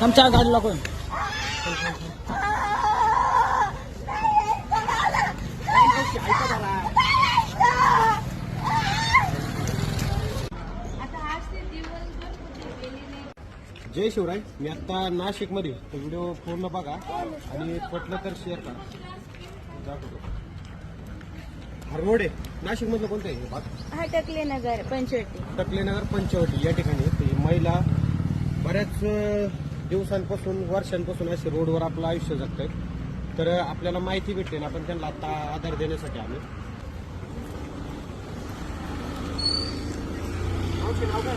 आमच्या गाडीला कोण जय शिवराय मी आता नाशिकमध्ये तो व्हिडिओ पूर्ण बघा आणि पटलं तर शेअर करा. दाखवतो. हरवडे नाशिकमधलं कोणतं आहे हे भाग? हा टकले नगर पंचवटी. टकलेनगर पंचवटी. या ठिकाणी ती महिला बऱ्याच अं, दिवसांपासून वर्षांपासून असे रोडवर आपलं आयुष्य जगत तर आपल्याला माहिती भेटते ना आपण त्यांना आता आधार देण्यासाठी आम्ही मावशी, नाव काय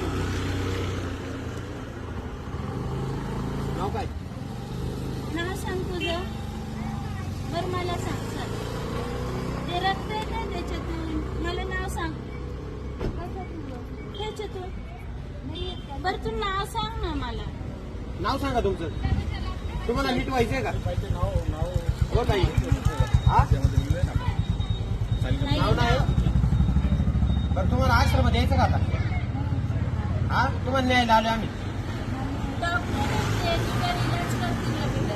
नाव काय नाव सांग तुझं बर मला सांग सर ते रक्त आहे ना त्याच्यातून मला नाव सांग बर तू नाव सांग ना मला. नाव सांगा तुमचं. तुम्हाला नीट व्हायचंय का? हो ताई. हा? नाव नाही? बरं तुम्हाला आश्रमात यायचं का आता? हा? तुम्हाला न्यायला आलो आम्ही. डॉक्टर आहेत ते तुझा इलाज करतील लगेच.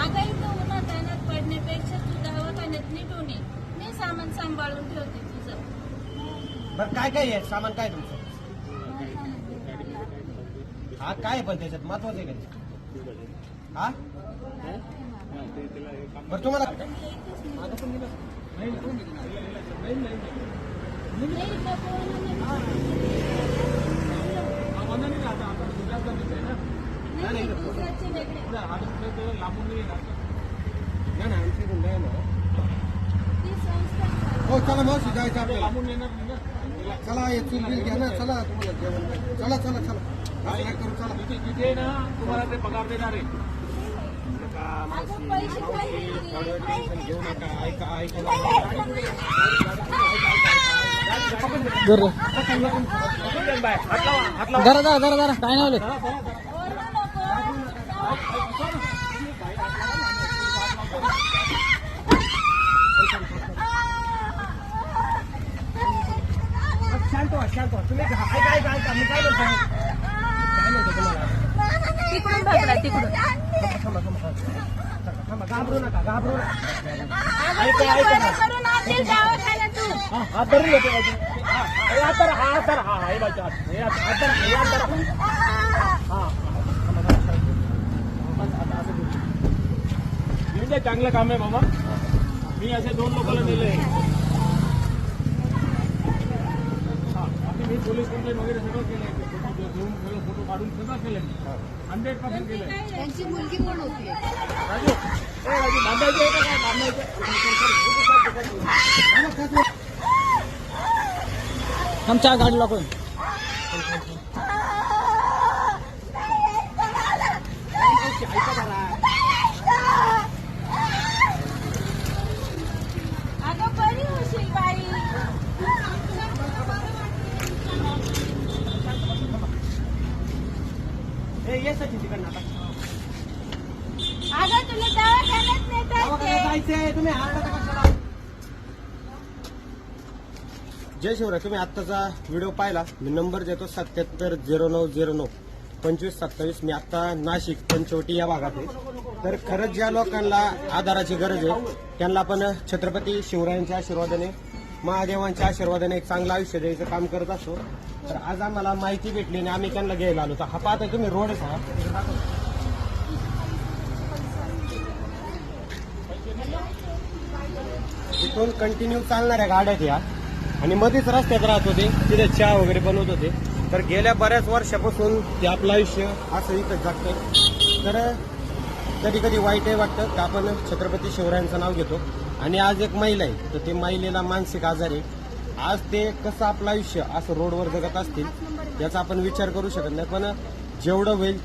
अगं इथं उन्हात आणत पडण्यापेक्षा तू ये. मी सामान सांभाळून ठेवते तुझं. बरं काय काय आहे? सामान काय तुमचं? हा काय आहे पण त्याच्यात? महत्वाचं आहे का ते? हा? बरं तुम्हाला नाही आमची इथून नाही ना आहे. हो चला जायचं आपल्याला. चला हे चूल बिल घ्या ना चला. तुम्हाला जेवण. चला चला. चला काय करू चला. तिथे ना तुम्हाला ते पगार देणार आहे. घेऊ नका. ऐका ऐका. जरा जरा जरा काय नाही ओरडू नको. शांत व्हा शांत व्हा तुम्ही ऐका ऐका ऐका मी काय म्हणतो काय म्हणतो तुम्हाला तिकडून पकडा तिकडून थांबा थांबा थांबा थांबा घाबरू नका घाबरू नका अगं, तुला बरं करून आणतील दवाखान्यात तू. हात धरून घेते हा हे हात धरा, हा हात धरा, हा हे बाईचा हात हे हात हात धरा, हे हात धरा. हा येऊन द्या, चांगलं काम आहे बाबा मी असे दोन लोकांना दिले हा बाकी मी पोलीस कंप्लेंट वगैरे सगळं केलंय. फोटो घेऊन सगळं फोटो काढून सगळं केलंय. हंड्रेड पर्सेंट केलंय. त्यांची मुलगी पण होती. राजू. बांधायचं काय? बांधायचं. आमच्या गाडीला कोण अगं बरी होशील बाई ए ये सचिन तिकडनं आता. अगं तुला दवाखान्यात नेता दवाखान्यात येते जायचंय तुम्ही आरडा कशाला. जय शिवराय तुम्ही आत्ताचा व्हिडिओ पाहिला. मी नंबर देतो सत्याहत्तर झिरो नऊ झिरो नऊ. पंचवीस सत्तावीस. मी आत्ता नाशिक पंचवटी या भागात आहे. तर खरंच ज्या लोकांना आधाराची गरज आहे. त्यांना आपण छत्रपती शिवरायांच्या आशीर्वादाने महादेवांच्या आशीर्वादाने एक चांगलं आयुष्य द्यायचं काम करत असतो. तर आज आम्हाला माहिती भेटली आणि आम्ही त्यांना घ्यायला आलो. तर हा पाहता तुम्ही रोड आहे हा कंटिन्यू चालणाऱ्या गाड्या आहेत या. आणि मध्येच रस्त्यात राहत होते. तिथे चहा वगैरे बनवत होते. तर गेल्या बऱ्याच वर्षापासून ते आपलं आयुष्य असं इथं जगतं तर कधी कधी वाईटही वाटतं. का आपण छत्रपती शिवरायांचं नाव घेतो. आणि आज एक महिला आहे. तर ते महिलेला मानसिक आजार आहे. आज ते कसं आपलं आयुष्य असं रोडवर जगत असतील याचा आपण विचार करू शकत नाही. पण जेवढं होईल